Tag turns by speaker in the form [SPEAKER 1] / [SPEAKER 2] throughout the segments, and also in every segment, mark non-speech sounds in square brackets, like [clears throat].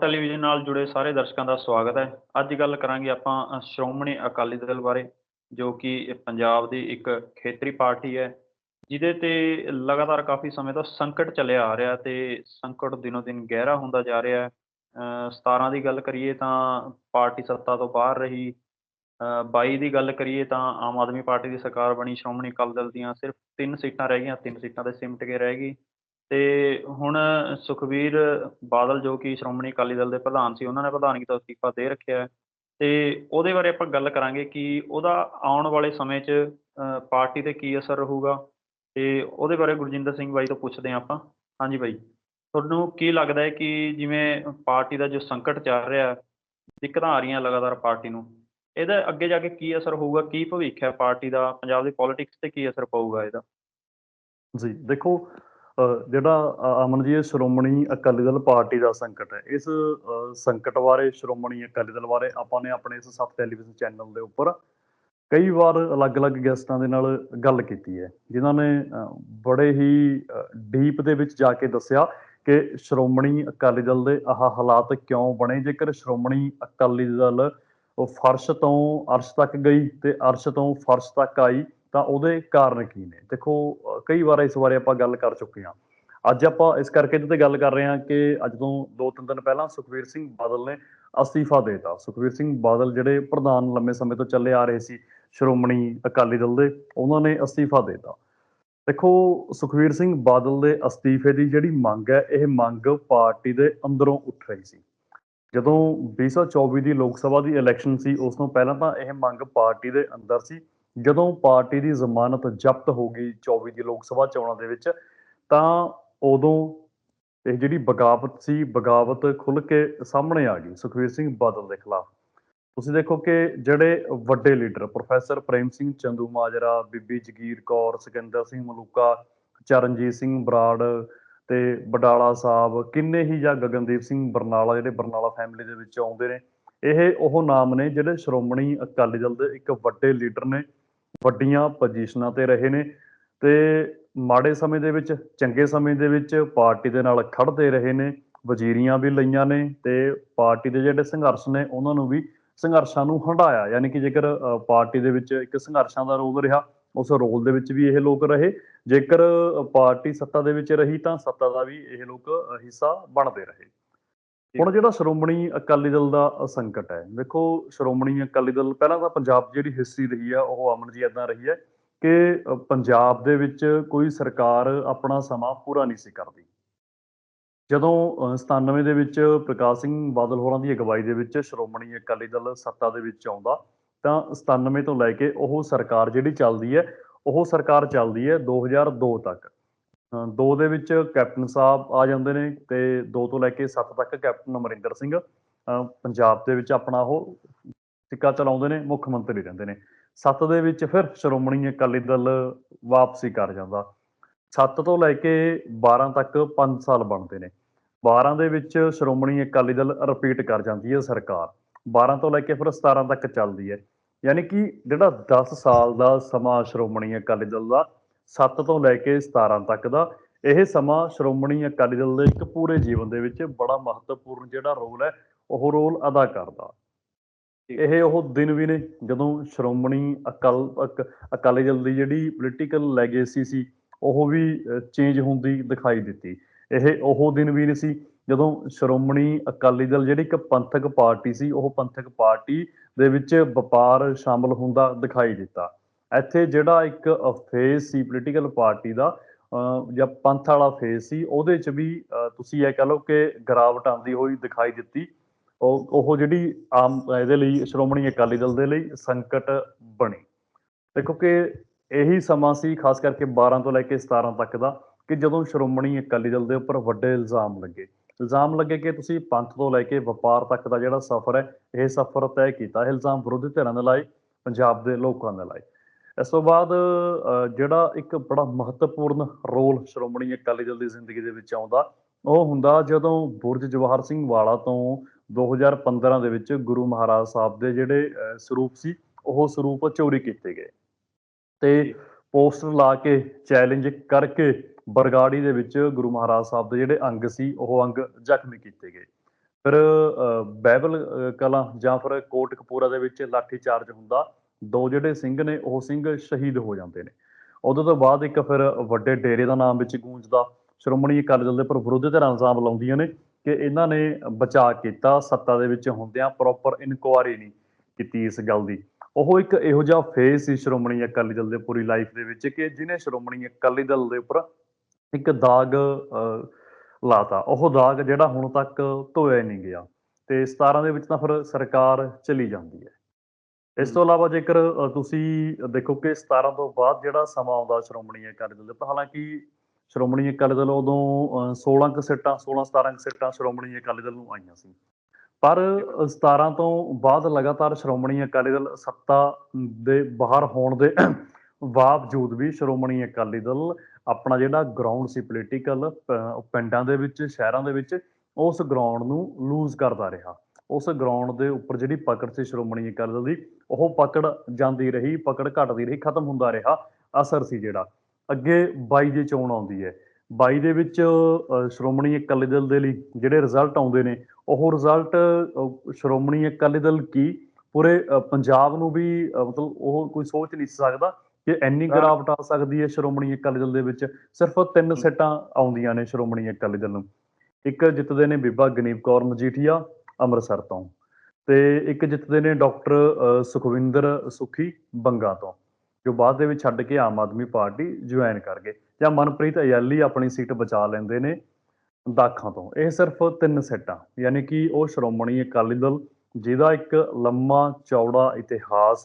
[SPEAKER 1] Television ਨਾਲ ਜੁੜੇ ਸਾਰੇ ਦਰਸ਼ਕਾਂ ਦਾ ਸਵਾਗਤ ਹੈ। ਅੱਜ ਗੱਲ ਕਰਾਂਗੇ ਆਪਾਂ ਸ਼੍ਰੋਮਣੀ ਅਕਾਲੀ ਦਲ ਬਾਰੇ ਜੋ ਕਿ ਪੰਜਾਬ ਦੀ ਇੱਕ ਖੇਤਰੀ ਪਾਰਟੀ ਹੈ ਜਿਹਦੇ ਤੇ ਲਗਾਤਾਰ ਕਾਫੀ ਸਮੇਂ ਤੋਂ ਸੰਕਟ ਚੱਲਿਆ ਆ ਰਿਹਾ ਤੇ ਸੰਕਟ ਦਿਨੋ ਦਿਨ ਗਹਿਰਾ ਹੁੰਦਾ ਜਾ ਰਿਹਾ ਹੈ। 17 ਦੀ ਗੱਲ ਕਰੀਏ ਤਾਂ ਪਾਰਟੀ ਸੱਤਾ ਤੋਂ ਬਾਹਰ ਰਹੀ। ਅ, 22 ਦੀ ਗੱਲ ਕਰੀਏ ਤਾਂ ਆਮ ਆਦਮੀ ਪਾਰਟੀ ਦੀ ਸਰਕਾਰ ਬਣੀ ਸ਼੍ਰੋਮਣੀ ਅਕਾਲੀ ਦਲ ਦੀਆਂ ਸਿਰਫ ਤਿੰਨ ਸੀਟਾਂ ਰਹਿ ਗਈਆਂ ਤਿੰਨ ਸੀਟਾਂ ਤੇ ਸਿਮਟ ਕੇ ਰਹਿ ਗਈ। ਤੇ ਹੁਣ ਸੁਖਬੀਰ ਬਾਦਲ ਜੋ ਕਿ ਸ਼੍ਰੋਮਣੀ ਅਕਾਲੀ ਦਲ ਦੇ ਪ੍ਰਧਾਨ ਸੀ, ਉਹਨਾਂ ਨੇ ਪ੍ਰਧਾਨਗੀ ਤੋਂ ਅਸਤੀਫਾ ਦੇ ਰੱਖਿਆ ਹੈ ਤੇ ਉਹਦੇ ਬਾਰੇ ਆਪਾਂ ਗੱਲ ਕਰਾਂਗੇ ਕਿ ਉਹਦਾ ਆਉਣ ਵਾਲੇ ਸਮੇਂ 'ਚ ਪਾਰਟੀ ਤੇ ਕੀ ਅਸਰ ਰਹੂਗਾ ਤੇ ਉਹਦੇ ਬਾਰੇ ਗੁਰਜਿੰਦਰ ਸਿੰਘ ਬਾਈ ਤੋਂ ਪੁੱਛਦੇ ਹਾਂ ਆਪਾਂ। ਹਾਂਜੀ ਬਾਈ, ਤੁਹਾਨੂੰ ਕੀ ਲੱਗਦਾ ਹੈ ਕਿ ਜਿਵੇਂ ਪਾਰਟੀ ਦਾ ਜੋ ਸੰਕਟ ਚੱਲ ਰਿਹਾ ਦਿੱਕਤਾਂ ਆ ਰਹੀਆਂ ਲਗਾਤਾਰ ਪਾਰਟੀ ਨੂੰ, ਇਹਦਾ ਅੱਗੇ ਜਾ ਕੇ ਕੀ ਅਸਰ ਹੋਊਗਾ, ਕੀ ਭਵਿੱਖ ਹੈ ਪਾਰਟੀ ਦਾ, ਪੰਜਾਬ ਦੀ ਪੋਲਿਟਿਕਸ ਤੇ ਕੀ ਅਸਰ ਪਊਗਾ ਇਹਦਾ?
[SPEAKER 2] ਜੀ, ਦੇਖੋ ਜਿਹੜਾ ਅਮਨ ਜੀ, ਇਹ ਸ਼੍ਰੋਮਣੀ ਅਕਾਲੀ ਦਲ ਪਾਰਟੀ ਦਾ ਸੰਕਟ ਹੈ। ਇਸ ਸੰਕਟ ਬਾਰੇ ਸ਼੍ਰੋਮਣੀ ਅਕਾਲੀ ਦਲ ਬਾਰੇ ਆਪਾਂ ਨੇ ਆਪਣੇ ਇਸ ਸੱਤ ਟੈਲੀਵਿਜ਼ਨ ਚੈਨਲ ਦੇ ਉੱਪਰ ਕਈ ਵਾਰ ਅਲੱਗ-ਅਲੱਗ ਗੈਸਟਾਂ ਦੇ ਨਾਲ ਗੱਲ ਕੀਤੀ ਹੈ। ਜਿਨ੍ਹਾਂ ਨੇ ਬੜੇ ਹੀ ਡੀਪ ਦੇ ਵਿੱਚ ਜਾ ਕੇ ਦੱਸਿਆ ਕਿ ਸ਼੍ਰੋਮਣੀ ਅਕਾਲੀ ਦਲ ਦੇ ਆਹ ਹਾਲਾਤ ਕਿਉਂ ਬਣੇ। ਜੇਕਰ ਸ਼੍ਰੋਮਣੀ ਅਕਾਲੀ ਦਲ ਉਹ ਫਰਸ਼ ਤੋਂ ਅਰਸ਼ ਤੱਕ ਗਈ ਤੇ ਅਰਸ਼ ਤੋਂ ਫਰਸ਼ ਤੱਕ ਆਈ ਤਾਂ ਉਹਦੇ ਕਾਰਨ ਕੀ ਨੇ? ਦੇਖੋ ਕਈ ਵਾਰ ਇਸ ਬਾਰੇ ਆਪਾਂ ਗੱਲ ਕਰ ਚੁੱਕੇ ਹਾਂ। ਅੱਜ ਆਪਾਂ ਇਸ ਕਰਕੇ ਇਹਦੇ ਤੇ ਗੱਲ ਕਰ ਰਹੇ ਹਾਂ ਕਿ ਅੱਜ ਤੋਂ ਦੋ ਤਿੰਨ ਦਿਨ ਪਹਿਲਾਂ ਸੁਖਵੀਰ ਸਿੰਘ ਬਾਦਲ ਨੇ ਅਸਤੀਫਾ ਦੇ ਦਿੱਤਾ। ਸੁਖਵੀਰ ਸਿੰਘ ਬਾਦਲ ਜਿਹੜੇ ਪ੍ਰਧਾਨ ਲੰਮੇ ਸਮੇਂ ਤੋਂ ਚੱਲੇ ਆ ਰਹੇ ਸੀ, ਸ਼੍ਰੋਮਣੀ ਅਕਾਲੀ ਦਲ ਦੇ, ਉਹਨਾਂ ਨੇ ਅਸਤੀਫਾ ਦੇ ਦਿੱਤਾ। ਦੇਖੋ, ਸੁਖਵੀਰ ਸਿੰਘ ਬਾਦਲ ਦੇ ਅਸਤੀਫੇ ਦੀ ਜਿਹੜੀ ਮੰਗ ਹੈ, ਇਹ ਮੰਗ ਪਾਰਟੀ ਦੇ ਅੰਦਰੋਂ ਉੱਠ ਰਹੀ ਸੀ। ਜਦੋਂ 2024 ਦੀ ਲੋਕ ਸਭਾ ਦੀ ਇਲੈਕਸ਼ਨ ਸੀ, ਉਸ ਤੋਂ ਪਹਿਲਾਂ ਤਾਂ ਇਹ ਮੰਗ ਪਾਰਟੀ ਦੇ ਅੰਦਰ ਸੀ। ਜਦੋਂ ਪਾਰਟੀ ਦੀ ਜ਼ਮਾਨਤ ਜ਼ਬਤ ਹੋ ਗਈ 24 ਦੀ ਲੋਕ ਸਭਾ ਚੋਣਾਂ ਦੇ ਵਿੱਚ, ਤਾਂ ਉਦੋਂ ਇਹ ਜਿਹੜੀ ਬਗਾਵਤ ਸੀ, ਬਗਾਵਤ ਖੁੱਲ ਕੇ ਸਾਹਮਣੇ ਆ ਗਈ ਸੁਖਵੀਰ ਸਿੰਘ ਬਾਦਲ ਦੇ ਖਿਲਾਫ। ਤੁਸੀਂ ਦੇਖੋ ਕਿ ਜਿਹੜੇ ਵੱਡੇ ਲੀਡਰ, ਪ੍ਰੋਫੈਸਰ ਪ੍ਰੇਮ ਸਿੰਘ ਚੰਦੂ ਮਾਜਰਾ, ਬੀਬੀ ਜਗੀਰ ਕੌਰ, ਸਿਕੰਦਰ ਸਿੰਘ ਮਲੂਕਾ, ਚਰਨਜੀਤ ਸਿੰਘ ਬਰਾੜ ਤੇ ਬਡਾਲਾ ਸਾਹਿਬ, ਕਿੰਨੇ ਹੀ ਜਾਂ ਗਗਨਦੀਪ ਸਿੰਘ ਬਰਨਾਲਾ, ਜਿਹੜੇ ਬਰਨਾਲਾ ਫੈਮਿਲੀ ਦੇ ਵਿੱਚ ਆਉਂਦੇ ਨੇ, ਇਹ ਉਹ ਨਾਮ ਨੇ ਜਿਹੜੇ ਸ਼੍ਰੋਮਣੀ ਅਕਾਲੀ ਦਲ ਦੇ ਇੱਕ ਵੱਡੇ ਲੀਡਰ ਨੇ। ਵੱਡੀਆਂ ਪੋਜੀਸ਼ਨਾਂ ਤੇ ਰਹੇ ਨੇ ਤੇ ਮਾੜੇ ਸਮੇਂ ਦੇ ਵਿੱਚ, ਚੰਗੇ ਸਮੇਂ ਦੇ ਵਿੱਚ ਪਾਰਟੀ ਦੇ ਨਾਲ ਖੜਦੇ ਰਹੇ ਨੇ, ਵਜ਼ੀਰੀਆਂ ਵੀ ਲਈਆਂ ਨੇ ਤੇ ਪਾਰਟੀ ਦੇ ਜਿਹੜੇ ਸੰਘਰਸ਼ ਨੇ ਉਹਨਾਂ ਨੂੰ ਵੀ ਸੰਘਰਸ਼ਾਂ ਨੂੰ ਹੰਢਾਇਆ। ਯਾਨੀ ਕਿ ਜੇਕਰ ਪਾਰਟੀ ਦੇ ਵਿੱਚ ਇੱਕ ਸੰਘਰਸ਼ਾਂ ਦਾ ਰੋਲ ਰਿਹਾ, ਉਸ ਰੋਲ ਦੇ ਵਿੱਚ ਵੀ ਇਹ ਲੋਕ ਰਹੇ। ਜੇਕਰ ਪਾਰਟੀ ਸੱਤਾ ਦੇ ਵਿੱਚ ਰਹੀ ਤਾਂ ਸੱਤਾ ਦਾ ਵੀ ਇਹ ਲੋਕ ਹਿੱਸਾ ਬਣਦੇ ਰਹੇ। ਹੁਣ ਜਿਹੜਾ ਸ਼੍ਰੋਮਣੀ ਅਕਾਲੀ ਦਲ ਦਾ ਸੰਕਟ ਹੈ ਦੇਖੋ ਸ਼੍ਰੋਮਣੀ ਅਕਾਲੀ ਦਲ ਪਹਿਲਾਂ ਤਾਂ ਪੰਜਾਬ 'ਚ ਜਿਹੜੀ ਹਿਸਟਰੀ ਰਹੀ ਹੈ ਉਹ ਅਮਨ ਜੀ ਇਦਾਂ ਰਹੀ ਹੈ ਕਿ ਪੰਜਾਬ ਦੇ ਵਿੱਚ ਕੋਈ ਸਰਕਾਰ ਆਪਣਾ ਸਮਾਂ ਪੂਰਾ ਨਹੀਂ ਸੀ ਕਰਦੀ। ਜਦੋਂ ਅ, 97 ਦੇ ਵਿੱਚ ਪ੍ਰਕਾਸ਼ ਸਿੰਘ ਬਾਦਲ ਹੋਰਾਂ ਦੀ ਅਗਵਾਈ ਦੇ ਵਿੱਚ ਸ਼੍ਰੋਮਣੀ ਅਕਾਲੀ ਦਲ ਸੱਤਾ ਦੇ ਵਿੱਚ ਆਉਂਦਾ ਤਾਂ 97 ਤੋਂ ਲੈ ਕੇ ਉਹ ਸਰਕਾਰ ਜਿਹੜੀ ਚੱਲਦੀ ਹੈ ਉਹ ਸਰਕਾਰ ਚੱਲਦੀ ਹੈ 2002 ਤੱਕ। ਦੋ ਦੇ ਵਿੱਚ ਕੈਪਟਨ ਸਾਹਿਬ ਆ ਜਾਂਦੇ ਨੇ ਤੇ ਦੋ ਤੋਂ ਲੈ ਕੇ 7 ਤੱਕ ਕੈਪਟਨ ਅਮਰਿੰਦਰ ਸਿੰਘ ਪੰਜਾਬ ਦੇ ਵਿੱਚ ਆਪਣਾ ਉਹ ਸਿੱਕਾ ਚਲਾਉਂਦੇ ਨੇ, ਮੁੱਖ ਮੰਤਰੀ ਰਹਿੰਦੇ ਨੇ। 7 ਦੇ ਵਿੱਚ ਫਿਰ ਸ਼੍ਰੋਮਣੀ ਅਕਾਲੀ ਦਲ ਵਾਪਸੀ ਕਰ ਜਾਂਦਾ। 7 ਤੋਂ ਲੈ ਕੇ 12 ਤੱਕ 5 ਸਾਲ ਬਣਦੇ ਨੇ। 12 ਦੇ ਵਿੱਚ ਸ਼੍ਰੋਮਣੀ ਅਕਾਲੀ ਦਲ ਰਿਪੀਟ ਕਰ ਜਾਂਦੀ ਹੈ ਸਰਕਾਰ। 12 ਤੋਂ ਲੈ ਕੇ ਫਿਰ 17 ਤੱਕ ਚੱਲਦੀ ਹੈ। ਯਾਨੀ ਕਿ ਜਿਹੜਾ 10 ਸਾਲ ਦਾ ਸਮਾਂ ਸ਼੍ਰੋਮਣੀ ਅਕਾਲੀ ਦਲ ਦਾ 7 ਤੋਂ ਲੈ ਕੇ 17 ਤੱਕ ਦਾ। ਇਹ ਸਮਾਂ ਸ਼੍ਰੋਮਣੀ ਅਕਾਲੀ ਦਲ ਦੇ ਇੱਕ ਪੂਰੇ ਜੀਵਨ ਦੇ ਵਿੱਚ ਬੜਾ ਮਹੱਤਵਪੂਰਨ ਜਿਹੜਾ ਰੋਲ ਹੈ ਉਹ ਰੋਲ ਅਦਾ ਕਰਦਾ। ਇਹ ਉਹ ਦਿਨ ਵੀ ਨੇ ਜਦੋਂ ਸ਼੍ਰੋਮਣੀ ਅਕਾਲ ਅਕ- ਅਕਾਲੀ ਦਲ ਦੀ ਜਿਹੜੀ ਪੋਲੀਟੀਕਲ ਲੈਗੇਸੀ ਸੀ ਉਹ ਵੀ ਚੇਂਜ ਹੁੰਦੀ ਦਿਖਾਈ ਦਿੱਤੀ। ਇਹ ਉਹ ਦਿਨ ਵੀ ਨਹੀਂ ਸੀ ਜਦੋਂ ਸ਼੍ਰੋਮਣੀ ਅਕਾਲੀ ਦਲ ਜਿਹੜੀ ਇੱਕ ਪੰਥਕ ਪਾਰਟੀ ਸੀ ਉਹ ਪੰਥਕ ਪਾਰਟੀ ਦੇ ਵਿੱਚ ਵਪਾਰ ਸ਼ਾਮਲ ਹੁੰਦਾ ਦਿਖਾਈ ਦਿੱਤਾ। ਇੱਥੇ ਜਿਹੜਾ ਇੱਕ ਫੇਸ ਸੀ ਪੋਲੀਟੀਕਲ ਪਾਰਟੀ ਦਾ ਜਾਂ ਪੰਥ ਵਾਲਾ ਫੇਸ ਸੀ, ਉਹਦੇ 'ਚ ਵੀ ਤੁਸੀਂ ਇਹ ਕਹ ਲਓ ਕਿ ਗਿਰਾਵਟ ਆਉਂਦੀ ਹੋਈ ਦਿਖਾਈ ਦਿੱਤੀ। ਉਹ ਉਹ ਜਿਹੜੀ ਆਮ, ਇਹਦੇ ਲਈ ਸ਼੍ਰੋਮਣੀ ਅਕਾਲੀ ਦਲ ਦੇ ਲਈ ਸੰਕਟ ਬਣੀ। ਦੇਖੋ ਕਿ ਇਹੀ ਸਮਾਂ ਸੀ, ਖਾਸ ਕਰਕੇ 12 ਤੋਂ ਲੈ ਕੇ 17 ਤੱਕ ਦਾ, ਕਿ ਜਦੋਂ ਸ਼੍ਰੋਮਣੀ ਅਕਾਲੀ ਦਲ ਦੇ ਉੱਪਰ ਵੱਡੇ ਇਲਜ਼ਾਮ ਲੱਗੇ। ਇਲਜ਼ਾਮ ਲੱਗੇ ਕਿ ਤੁਸੀਂ ਪੰਥ ਤੋਂ ਲੈ ਕੇ ਵਪਾਰ ਤੱਕ ਦਾ ਜਿਹੜਾ ਸਫ਼ਰ ਹੈ, ਇਹ ਸਫ਼ਰ ਤੈਅ ਕੀਤਾ। ਇਹ ਇਲਜ਼ਾਮ ਵਿਰੋਧੀ ਧਿਰਾਂ ਦੇ ਲਾਏ, ਪੰਜਾਬ ਦੇ ਲੋਕਾਂ ਦੇ ਲਾਏ। ਇਸ ਤੋਂ ਬਾਅਦ ਜਿਹੜਾ ਇੱਕ ਬੜਾ ਮਹੱਤਵਪੂਰਨ ਰੋਲ ਸ਼੍ਰੋਮਣੀ ਅਕਾਲੀ ਦਲ ਦੀ ਜ਼ਿੰਦਗੀ ਦੇ ਵਿੱਚ ਆਉਂਦਾ ਉਹ ਹੁੰਦਾ ਜਦੋਂ ਬੁਰਜ ਜਵਾਹਰ ਸਿੰਘ ਵਾਲਾ ਤੋਂ 2015 ਦੇ ਵਿੱਚ ਗੁਰੂ ਮਹਾਰਾਜ ਸਾਹਿਬ ਦੇ ਜਿਹੜੇ ਸਰੂਪ ਸੀ ਉਹ ਸਰੂਪ ਚੋਰੀ ਕੀਤੇ ਗਏ। ਤੇ ਪੋਸਟਰ ਲਾ ਕੇ ਚੈਲੰਜ ਕਰਕੇ ਬਰਗਾੜੀ ਦੇ ਵਿੱਚ ਗੁਰੂ ਮਹਾਰਾਜ ਸਾਹਿਬ ਦੇ ਜਿਹੜੇ ਅੰਗ ਸੀ ਉਹ ਅੰਗ ਜ਼ਖਮੀ ਕੀਤੇ ਗਏ। ਫਿਰ ਬਾਈਬਲ ਕਲਾਂ ਜਾਂ ਫਿਰ ਕੋਟਕਪੂਰਾ ਦੇ ਵਿੱਚ ਲਾਠੀ ਚਾਰਜ ਹੁੰਦਾ ਦੋ ਜਿਹੜੇ ਸਿੰਘ ਨੇ ਉਹ ਸਿੰਘ ਸ਼ਹੀਦ ਹੋ ਜਾਂਦੇ ਨੇ। ਉਦੋਂ ਤੋਂ ਬਾਅਦ ਇੱਕ ਫਿਰ ਵੱਡੇ ਡੇਰੇ ਦਾ ਨਾਮ ਵਿੱਚ ਗੂੰਜਦਾ ਸ਼੍ਰੋਮਣੀ ਅਕਾਲੀ ਦਲ ਦੇ ਪਰ ਵਿਰੋਧੀ ਧਿਰਾਂ ਇਲਜ਼ਾਮ ਲਾਉਂਦੀਆਂ ਨੇ ਕਿ ਇਹਨਾਂ ਨੇ ਬਚਾਅ ਕੀਤਾ ਸੱਤਾ ਦੇ ਵਿੱਚ ਹੁੰਦਿਆਂ ਪ੍ਰੋਪਰ ਇਨਕੁਆਰੀ ਨਹੀਂ ਕੀਤੀ ਇਸ ਗੱਲ ਦੀ। ਉਹ ਇੱਕ ਇਹੋ ਜਿਹਾ ਫੇਸ ਸੀ ਸ਼੍ਰੋਮਣੀ ਅਕਾਲੀ ਦਲ ਦੇ ਪੂਰੀ ਲਾਈਫ ਦੇ ਵਿੱਚ ਕਿ ਜਿਹਨੇ ਸ਼੍ਰੋਮਣੀ ਅਕਾਲੀ ਦਲ ਦੇ ਉੱਪਰ ਇੱਕ ਦਾਗ ਅ, ਲਾਤਾ। ਉਹ ਦਾਗ ਜਿਹੜਾ ਹੁਣ ਤੱਕ ਧੋਇਆ ਨਹੀਂ ਗਿਆ। ਤੇ 17 ਦੇ ਵਿੱਚ ਤਾਂ ਫਿਰ ਸਰਕਾਰ ਚਲੀ ਜਾਂਦੀ ਹੈ। ਇਸ ਤੋਂ ਇਲਾਵਾ ਜੇਕਰ ਤੁਸੀਂ ਦੇਖੋ ਕਿ 17 ਤੋਂ ਬਾਅਦ ਜਿਹੜਾ ਸਮਾਂ ਆਉਂਦਾ ਸ਼੍ਰੋਮਣੀ ਅਕਾਲੀ ਦਲ ਦਾ ਹਾਲਾਂਕਿ ਸ਼੍ਰੋਮਣੀ ਅਕਾਲੀ ਦਲ ਉਦੋਂ ਅ, 16 ਕੁ ਸੀਟਾਂ 16 17 ਕੁ ਸੀਟਾਂ ਸ਼੍ਰੋਮਣੀ ਅਕਾਲੀ ਦਲ ਨੂੰ ਆਈਆਂ ਸੀ। ਪਰ ਅ, 17 ਤੋਂ ਬਾਅਦ ਲਗਾਤਾਰ ਸ਼੍ਰੋਮਣੀ ਅਕਾਲੀ ਦਲ ਸੱਤਾ ਦੇ ਬਾਹਰ ਹੋਣ ਦੇ ਬਾਵਜੂਦ ਵੀ ਸ਼੍ਰੋਮਣੀ ਅਕਾਲੀ ਦਲ ਆਪਣਾ ਜਿਹੜਾ ਗਰਾਊਂਡ ਸੀ ਪੋਲੀਟੀਕਲ ਪਿੰਡਾਂ ਦੇ ਵਿੱਚ ਸ਼ਹਿਰਾਂ ਦੇ ਵਿੱਚ ਉਸ ਗਰਾਊਂਡ ਨੂੰ ਲੂਜ਼ ਕਰਦਾ ਰਿਹਾ। ਉਸ ਗਰਾਊਂਡ ਦੇ ਉੱਪਰ ਜਿਹੜੀ ਪਕੜ ਸੀ ਸ਼੍ਰੋਮਣੀ ਅਕਾਲੀ ਦਲ ਦੀ ਉਹ ਪਕੜ ਜਾਂਦੀ ਰਹੀ ਪਕੜ ਘਟਦੀ ਰਹੀ ਖਤਮ ਹੁੰਦਾ ਰਿਹਾ ਅਸਰ ਸੀ ਜਿਹੜਾ। ਅੱਗੇ 22 ਦੀ ਚੋਣ ਆਉਂਦੀ ਹੈ। 22 ਦੇ ਵਿੱਚ ਸ਼੍ਰੋਮਣੀ ਅਕਾਲੀ ਦਲ ਦੇ ਲਈ ਜਿਹੜੇ ਰਿਜ਼ਲਟ ਆਉਂਦੇ ਨੇ ਉਹ ਰਿਜ਼ਲਟ ਸ਼੍ਰੋਮਣੀ ਅਕਾਲੀ ਦਲ ਕੀ? ਪੂਰੇ ਪੰਜਾਬ ਨੂੰ ਵੀ ਮਤਲਬ ਉਹ ਕੋਈ ਸੋਚ ਨਹੀਂ ਸਕਦਾ ਕਿ ਇੰਨੀ
[SPEAKER 1] ਹਾਂ।
[SPEAKER 2] ਗਿਰਾਵਟ ਆ ਸਕਦੀ ਹੈ ਸ਼੍ਰੋਮਣੀ ਅਕਾਲੀ ਦਲ ਦੇ ਵਿੱਚ। ਸਿਰਫ ਤਿੰਨ ਸੀਟਾਂ ਆਉਂਦੀਆਂ ਨੇ ਸ਼੍ਰੋਮਣੀ ਅਕਾਲੀ ਦਲ ਨੂੰ। ਇੱਕ ਜਿੱਤਦੇ ਨੇ ਬੀਬਾ ਗਨੀਵ ਕੌਰ ਮਜੀਠੀਆ ਅੰਮ੍ਰਿਤਸਰ ਤੋਂ। ਤੇ ਇੱਕ ਜਿੱਤਦੇ ਨੇ ਡਾਕਟਰ ਸੁਖਵਿੰਦਰ ਸੁਖੀ ਬੰਗਾ ਤੋਂ, ਜੋ ਬਾਅਦ ਦੇ ਵਿੱਚ ਛੱਡ ਕੇ ਆਮ ਆਦਮੀ ਪਾਰਟੀ ਜੁਆਇਨ ਕਰ ਗਏ। ਜਾਂ ਮਨਪ੍ਰੀਤ ਅਯਾਲੀ ਆਪਣੀ ਸੀਟ ਬਚਾ ਲੈਂਦੇ ਨੇ ਦਾਖਾਂ ਤੋਂ। ਇਹ ਸਿਰਫ ਤਿੰਨ ਸੀਟਾਂ, ਯਾਨੀ ਕਿ ਉਹ ਸ਼੍ਰੋਮਣੀ ਅਕਾਲੀ ਦਲ, ਜਿਹਦਾ ਇੱਕ ਲੰਮਾ ਚੌੜਾ ਇਤਿਹਾਸ,